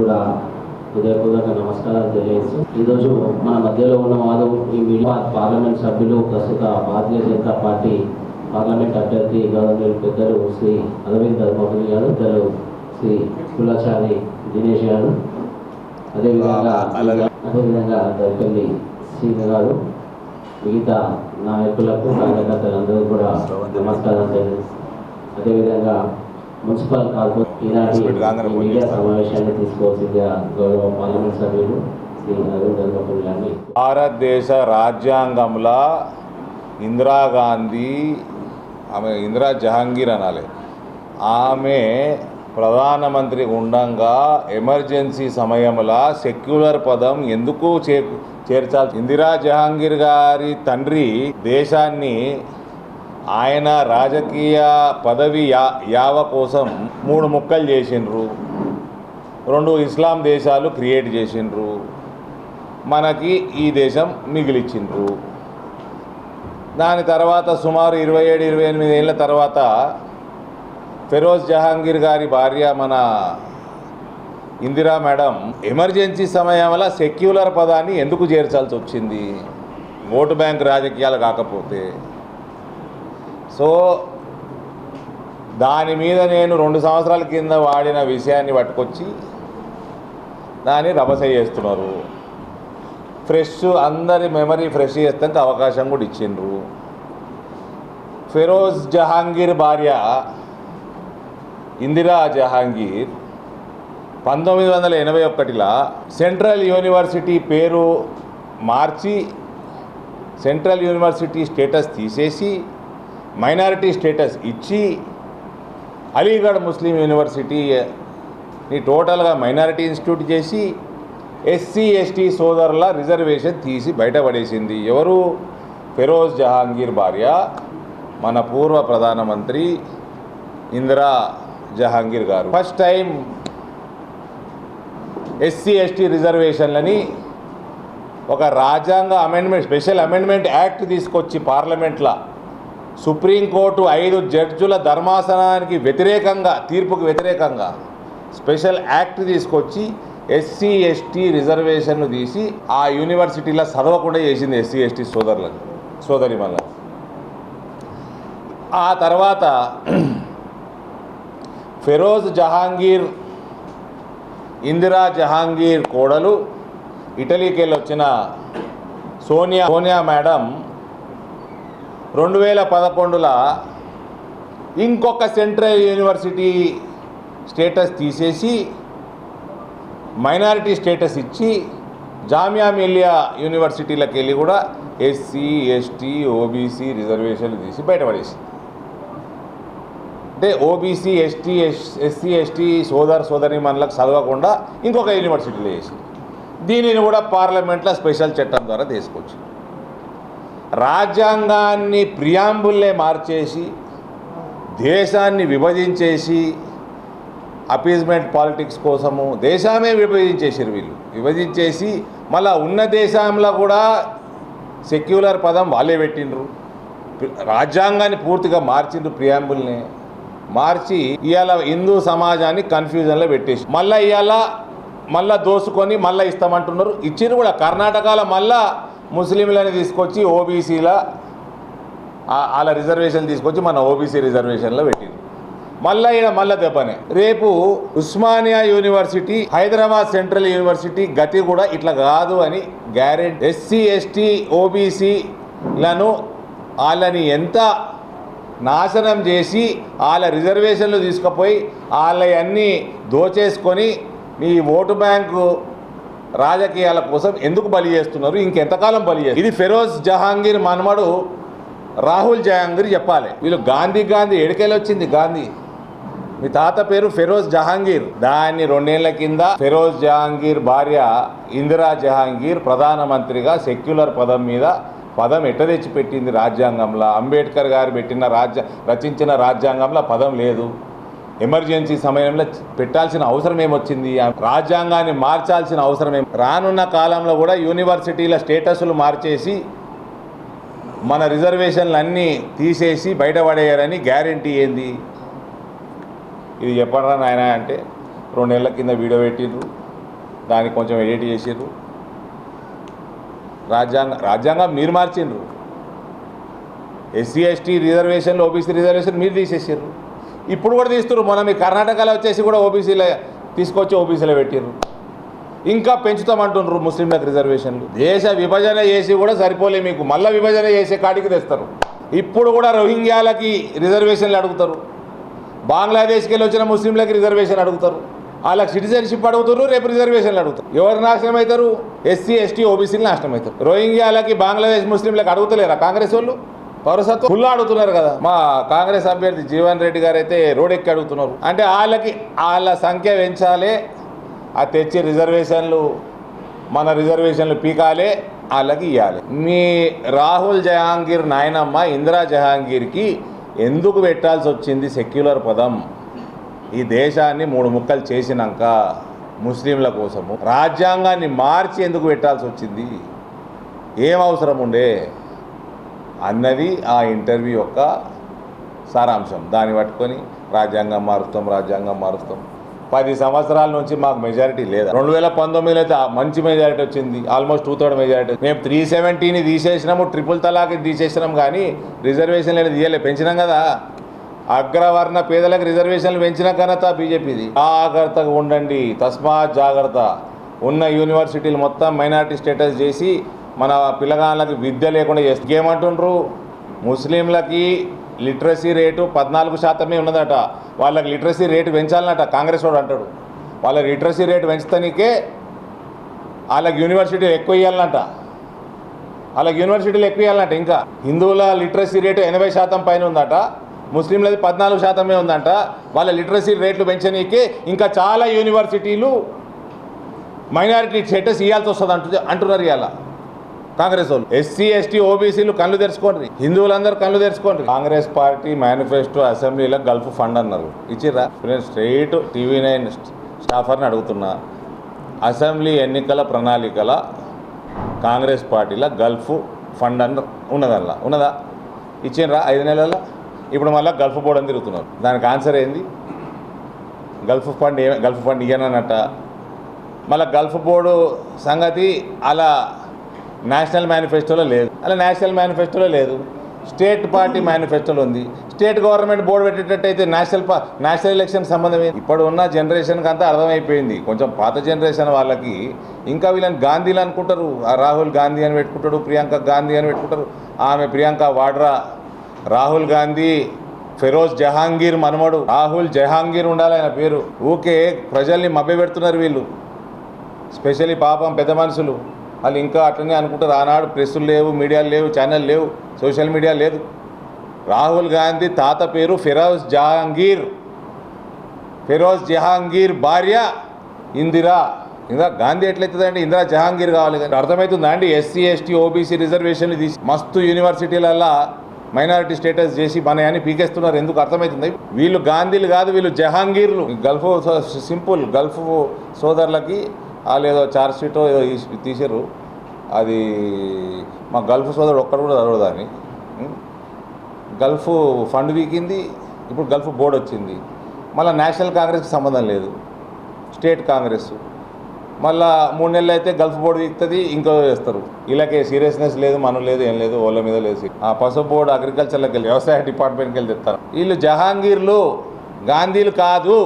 కూడా హృదయపూర్వక నమస్కారాలు తెలియజేస్తూ ఈరోజు మన మధ్యలో ఉన్న వారు ఈ మీడియా పార్లమెంట్ సభ్యులు ప్రస్తుత భారతీయ జనతా పార్టీ పార్లమెంట్ అభ్యర్థి గవర్నర్ పెద్దలు శ్రీ అరవింద్ ధర్మపురి గారు పెద్దలు శ్రీ కులాచారి దినేష్ గారు అదేవిధంగా అదేవిధంగా దర్పల్లి శ్రీను గారు మిగతా నాయకులకు కార్యకర్తలందరూ కూడా నమస్కారం తెలియజేస్తూ అదేవిధంగా మున్సిపల్ కార్పొరేషన్ భారతదేశ రాజ్యాంగంలో ఇందిరాగాంధీ ఆమె ఇందిరా జహాంగీర్ అనాలి. ఆమె ప్రధానమంత్రి ఉండంగా ఎమర్జెన్సీ సమయంలో సెక్యులర్ పదం ఎందుకు చేర్చాల్సి ఇందిరా జహాంగీర్ గారి తండ్రి దేశాన్ని ఆయన రాజకీయ పదవి యా యావ కోసం మూడు ముక్కలు చేసిండ్రు. రెండు ఇస్లాం దేశాలు క్రియేట్ చేసిండ్రు. మనకి ఈ దేశం మిగిలిచ్చిండ్రు. దాని తర్వాత సుమారు ఇరవై ఏడు ఇరవై ఎనిమిది ఏళ్ళ తర్వాత ఫెరోజ్ జహాంగీర్ గారి భార్య మన ఇందిరా మేడం ఎమర్జెన్సీ సమయంలో సెక్యులర్ పదాన్ని ఎందుకు చేర్చాల్సి వచ్చింది? ఓటు బ్యాంక్ రాజకీయాలు కాకపోతే. సో దాని మీద నేను రెండు సంవత్సరాల కింద వాడిన విషయాన్ని పట్టుకొచ్చి దాన్ని రభస చేస్తున్నారు. ఫ్రెష్ అందరి మెమరీ ఫ్రెష్ చేస్తానికి అవకాశం కూడా ఇచ్చిండ్రు. ఫిరోజ్ జహాంగీర్ భార్య ఇందిరా జహాంగీర్ పంతొమ్మిది వందల ఎనభై ఒకటిలో సెంట్రల్ యూనివర్సిటీ పేరు మార్చి సెంట్రల్ యూనివర్సిటీ స్టేటస్ తీసేసి మైనారిటీ స్టేటస్ ఇచ్చి అలీగఢ్ ముస్లిం యూనివర్సిటీని టోటల్గా మైనారిటీ ఇన్స్టిట్యూట్ చేసి ఎస్సీ ఎస్టీ సోదరుల రిజర్వేషన్ తీసి బయటపడేసింది. ఎవరు? ఫెరోజ్ జహాంగీర్ భార్య మన పూర్వ ప్రధానమంత్రి ఇందిరా జహాంగీర్ గారు. ఫస్ట్ టైం ఎస్సీ ఎస్టీ రిజర్వేషన్లని ఒక రాజ్యాంగ అమెండ్మెంట్ స్పెషల్ అమెండ్మెంట్ యాక్ట్ తీసుకొచ్చి పార్లమెంట్లో సుప్రీంకోర్టు ఐదు జడ్జుల ధర్మాసనానికి వ్యతిరేకంగా తీర్పుకు వ్యతిరేకంగా స్పెషల్ యాక్ట్ తీసుకొచ్చి ఎస్సీ ఎస్టీ రిజర్వేషన్ను తీసి ఆ యూనివర్సిటీలో చదవకుండా చేసింది ఎస్సీ ఎస్టీ సోదరులకు సోదరి మల్ల. ఆ తర్వాత ఫెరోజ్ జహాంగీర్ ఇందిరా జహాంగీర్ కోడలు ఇటలీకి వెళ్ళి వచ్చిన సోనియా సోనియా మేడం రెండు వేల పదకొండులో ఇంకొక సెంట్రల్ యూనివర్సిటీ స్టేటస్ తీసేసి మైనారిటీ స్టేటస్ ఇచ్చి జామియా మిలియా యూనివర్సిటీలకు వెళ్ళి కూడా ఎస్సీ ఎస్టీ ఓబీసీ రిజర్వేషన్లు తీసి బయటపడేసి. అంటే OBC ST S SC ST సోదర సోదరి మనలకు చదవకుండా ఇంకొక యూనివర్సిటీలో వేసి దీనిని కూడా పార్లమెంట్లో స్పెషల్ చట్టం ద్వారా తీసుకొచ్చింది. రాజ్యాంగాన్ని ప్రియాంబుల్లే మార్చేసి దేశాన్ని విభజించేసి అపీజ్మెంట్ పాలిటిక్స్ కోసము దేశమే విభజించేసారు వీళ్ళు. విభజించేసి మళ్ళా ఉన్న దేశంలో కూడా సెక్యులర్ పదం వాళ్ళే పెట్టిండ్రు. రాజ్యాంగాన్ని పూర్తిగా మార్చిండ్రు ప్రియాంబుల్ని. మార్చి ఇవాళ హిందూ సమాజాన్ని కన్ఫ్యూజన్లో పెట్టేసి మళ్ళీ ఇవాళ మళ్ళీ దోసుకొని మళ్ళీ ఇస్తామంటున్నారు. ఇచ్చిండ్రు కూడా కర్ణాటకలో మళ్ళీ ముస్లింలని తీసుకొచ్చి ఓబీసీల వాళ్ళ రిజర్వేషన్ తీసుకొచ్చి మన ఓబీసీ రిజర్వేషన్లో పెట్టింది. మళ్ళా ఈయన మళ్ళా దెబ్బనే. రేపు Osmania university Hyderabad central university గతి కూడా ఇట్లా కాదు అని గ్యారెంటీ. ఎస్సీ ఎస్టీ ఓబీసీలను వాళ్ళని ఎంత నాశనం చేసి వాళ్ళ రిజర్వేషన్లు తీసుకుపోయి వాళ్ళవన్నీ దోచేసుకొని ఈ ఓటు బ్యాంకు రాజకీయాల కోసం ఎందుకు బలి చేస్తున్నారు? ఇంకెంతకాలం బలి చేస్తారు ఇది ఫెరోజ్ జహాంగీర్ మనమడు రాహుల్ జహాంగీర్ చెప్పాలి. వీళ్ళు గాంధీ గాంధీ ఎడికెళ్ళి వచ్చింది గాంధీ. మీ తాత పేరు ఫెరోజ్ జహాంగీర్. దాన్ని రెండేళ్ళ కింద ఫెరోజ్ జహాంగీర్ భార్య ఇందిరా జహాంగీర్ ప్రధానమంత్రిగా సెక్యులర్ పదం మీద పదం ఎట్ట తెచ్చి పెట్టింది రాజ్యాంగంలో? అంబేద్కర్ గారు పెట్టిన రాజ్య రచించిన రాజ్యాంగంలో పదం లేదు. ఎమర్జెన్సీ సమయంలో పెట్టాల్సిన అవసరం ఏమొచ్చింది? రాజ్యాంగాన్ని మార్చాల్సిన అవసరం ఏం? రానున్న కాలంలో కూడా యూనివర్సిటీల స్టేటస్లు మార్చేసి మన రిజర్వేషన్లు అన్నీ తీసేసి బయటపడేయారని గ్యారంటీ ఏంది? ఇది చెప్పరా నాయన అంటే రెండు నెలల కింద వీడియో పెట్టిండ్రు దానికి కొంచెం ఎడిట్ చేసిండ్రు రాజ్యాంగ రాజ్యాంగం మీరు మార్చిండ్రు. ఎస్సీ ఎస్టీ రిజర్వేషన్లు ఓబీసీ రిజర్వేషన్ మీరు తీసేసారు ఇప్పుడు కూడా తీస్తున్నారు మొన్న మీ కర్ణాటకలో వచ్చేసి కూడా ఓబీసీలో తీసుకొచ్చి ఓబీసీలో పెట్టిర్రు. ఇంకా పెంచుతామంటున్నారు ముస్లింలకు రిజర్వేషన్లు. దేశ విభజన చేసి కూడా సరిపోలే మీకు. మళ్ళీ విభజన చేసే కాడికి తెస్తారు. ఇప్పుడు కూడా రోహింగ్యాలకి రిజర్వేషన్లు అడుగుతారు. బంగ్లాదేశ్కి వెళ్ళి వచ్చిన ముస్లింలకి రిజర్వేషన్ అడుగుతారు. వాళ్ళకి సిటిజన్షిప్ అడుగుతారు రేపు రిజర్వేషన్లు అడుగుతారు. ఎవరు నాశనం అవుతారు? ఎస్సీ ఎస్టీ ఓబీసీలు నాశనం అవుతారు. రోహింగ్యాలకి బంగ్లాదేశ్ ముస్లింలకు అడుగుతలేరా కాంగ్రెస్ వాళ్ళు? పౌరసత్వం ఫుల్ అడుగుతున్నారు కదా. మా కాంగ్రెస్ అభ్యర్థి జీవన్ రెడ్డి గారు అయితే రోడ్ ఎక్కి అడుగుతున్నారు అంటే వాళ్ళకి వాళ్ళ సంఖ్య పెంచాలి ఆ తెచ్చి రిజర్వేషన్లు మన రిజర్వేషన్లు పీకాలే వాళ్ళకి ఇవ్వాలి మీ రాహుల్ జహాంగీర్ నాయనమ్మ ఇందిరా జహాంగీర్కి ఎందుకు పెట్టాల్సి వచ్చింది సెక్యులర్ పదం? ఈ దేశాన్ని మూడు ముక్కలు చేసినాక ముస్లింల కోసము రాజ్యాంగాన్ని మార్చి ఎందుకు పెట్టాల్సి వచ్చింది? ఏం అవసరం ఉండే? అన్నది ఆ ఇంటర్వ్యూ యొక్క సారాంశం. దాన్ని పట్టుకొని రాజ్యాంగం మారుస్తాం రాజ్యాంగం మారుస్తాం. పది సంవత్సరాల నుంచి మాకు మెజారిటీ లేదా? రెండు వేల పంతొమ్మిదిలో అయితే మంచి మెజారిటీ వచ్చింది. Almost two third majority. మేము త్రీ సెవెంటీని తీసేసినాము ట్రిపుల్ తలాకి తీసేసినాం కానీ రిజర్వేషన్ అనేది తీయలే. పెంచినాం కదా. అగ్రవర్ణ పేదలకు రిజర్వేషన్లు పెంచిన ఘనత బీజేపీది. జాగ్రత్తగా ఉండండి. తస్మాత్ జాగ్రత్త. ఉన్న యూనివర్సిటీలు మొత్తం మైనారిటీ స్టేటస్ చేసి మన పిల్లగాళ్ళకి విద్య లేకుండా చేస్తుంది ఏమంటుండ్రు ముస్లింలకి లిటరసీ రేటు పద్నాలుగు శాతమే ఉన్నదట. వాళ్ళకి లిటరసీ రేటు పెంచాలన్నట కాంగ్రెస్ వాడు అంటాడు. వాళ్ళ లిటరసీ రేటు పెంచుతానికే వాళ్ళకి యూనివర్సిటీలు ఎక్కువ ఇవ్వాలన్నట వాళ్ళకి యూనివర్సిటీలు ఎక్కువ ఇవ్వాలంట ఇంకా. హిందువుల లిటరసీ రేటు ఎనభై శాతం పైన ఉందట. ముస్లింలది పద్నాలుగు శాతమే ఉందంట. వాళ్ళ లిటరసీ రేట్లు పెంచనీకే ఇంకా చాలా యూనివర్సిటీలు మైనారిటీ స్టేటస్ ఇవ్వాల్సి వస్తుంది అంటు అంటున్నారు ఇవాళ కాంగ్రెస్ వాళ్ళు. ఎస్సీ ఎస్టీ ఓబీసీలు కళ్ళు తెరుచుకోండి. హిందువులందరూ కళ్ళు తెరుచుకోండి. కాంగ్రెస్ పార్టీ మేనిఫెస్టో అసెంబ్లీలో గల్ఫ్ ఫండ్ అన్నారు. ఇచ్చిరా నేను స్ట్రైట్ టీవీ నైన్ స్టాఫర్ని అడుగుతున్నా. అసెంబ్లీ ఎన్నికల ప్రణాళికల కాంగ్రెస్ పార్టీలో గల్ఫ్ ఫండ్ అన్న ఉన్నదల్లా. ఉన్నదా? ఇచ్చిండ్రా ఐదు నెలల ఇప్పుడు మళ్ళీ గల్ఫ్ బోర్డు అని తిరుగుతున్నారు. దానికి ఆన్సర్ ఏంది? గల్ఫ్ ఫండ్ ఏ గల్ఫ్ ఫండ్ ఇయ్యనన్నట్ట. మళ్ళీ గల్ఫ్ బోర్డు సంగతి అలా నేషనల్ మేనిఫెస్టోలో లేదు. అలా నేషనల్ మేనిఫెస్టోలో లేదు. స్టేట్ పార్టీ మేనిఫెస్టోలో ఉంది. స్టేట్ గవర్నమెంట్ బోర్డు పెట్టేటట్టయితే నేషనల్ పా నేషనల్ ఎలక్షన్ సంబంధం ఇప్పుడు ఉన్న జనరేషన్కి అంతా అర్థమైపోయింది. కొంచెం పాత జనరేషన్ వాళ్ళకి ఇంకా వీళ్ళని గాంధీలు అనుకుంటారు. రాహుల్ గాంధీ అని పెట్టుకుంటాడు ప్రియాంక గాంధీ అని పెట్టుకుంటారు. ఆమె ప్రియాంక వాడ్రా. రాహుల్ గాంధీ ఫిరోజ్ జహాంగీర్ మనమడు. రాహుల్ జహాంగీర్ ఉండాలి ఆయన పేరు. ఊకే ప్రజల్ని మభ్యపెడుతున్నారు వీళ్ళు. స్పెషల్లీ పాపం పెద్ద మనుషులు. వాళ్ళు ఇంకా అట్లనే అనుకుంటారు ఆనాడు ప్రెస్సులు లేవు మీడియాలు లేవు ఛానల్ లేవు సోషల్ మీడియా లేదు. రాహుల్ గాంధీ తాత పేరు ఫిరోజ్ జహాంగీర్. ఫిరోజ్ జహాంగీర్ భార్య ఇందిరా. ఇందిరా గాంధీ ఎట్లయితుందండి? ఇందిరా జహాంగీర్ కావాలి కానీ అర్థమవుతుందా అండి? ఎస్సీ ఎస్టీ ఓబీసీ రిజర్వేషన్లు తీసి మస్తు యూనివర్సిటీలల్లో మైనారిటీ స్టేటస్ చేసి మన అని పీకేస్తున్నారు. ఎందుకు అర్థమవుతుంది వీళ్ళు గాంధీలు కాదు వీళ్ళు జహాంగీర్లు. గల్ఫ్ సింపుల్ గల్ఫ్ సోదరులకి వాళ్ళు ఏదో చార్జ్ షీట్ ఏదో తీసారు అది మా గల్ఫ్ సోదరుడు ఒక్కడు కూడా చదవడు దాన్ని. గల్ఫ్ ఫండ్ వీకింది ఇప్పుడు గల్ఫ్ బోర్డు వచ్చింది. మళ్ళీ నేషనల్ కాంగ్రెస్కి సంబంధం లేదు. State Congress. మళ్ళా మూడు నెలలు అయితే గల్ఫ్ బోర్డు వీక్తుంది ఇంకో చేస్తారు. ఇలాగే సీరియస్నెస్ లేదు మనం లేదు ఏం లేదు వాళ్ళ మీద లేదు. ఆ పసుపు బోర్డు అగ్రికల్చర్లోకి వెళ్ళి వ్యవసాయ డిపార్ట్మెంట్కి వెళ్ళి తెస్తారు. వీళ్ళు జహాంగీర్లు గాంధీలు కాదు.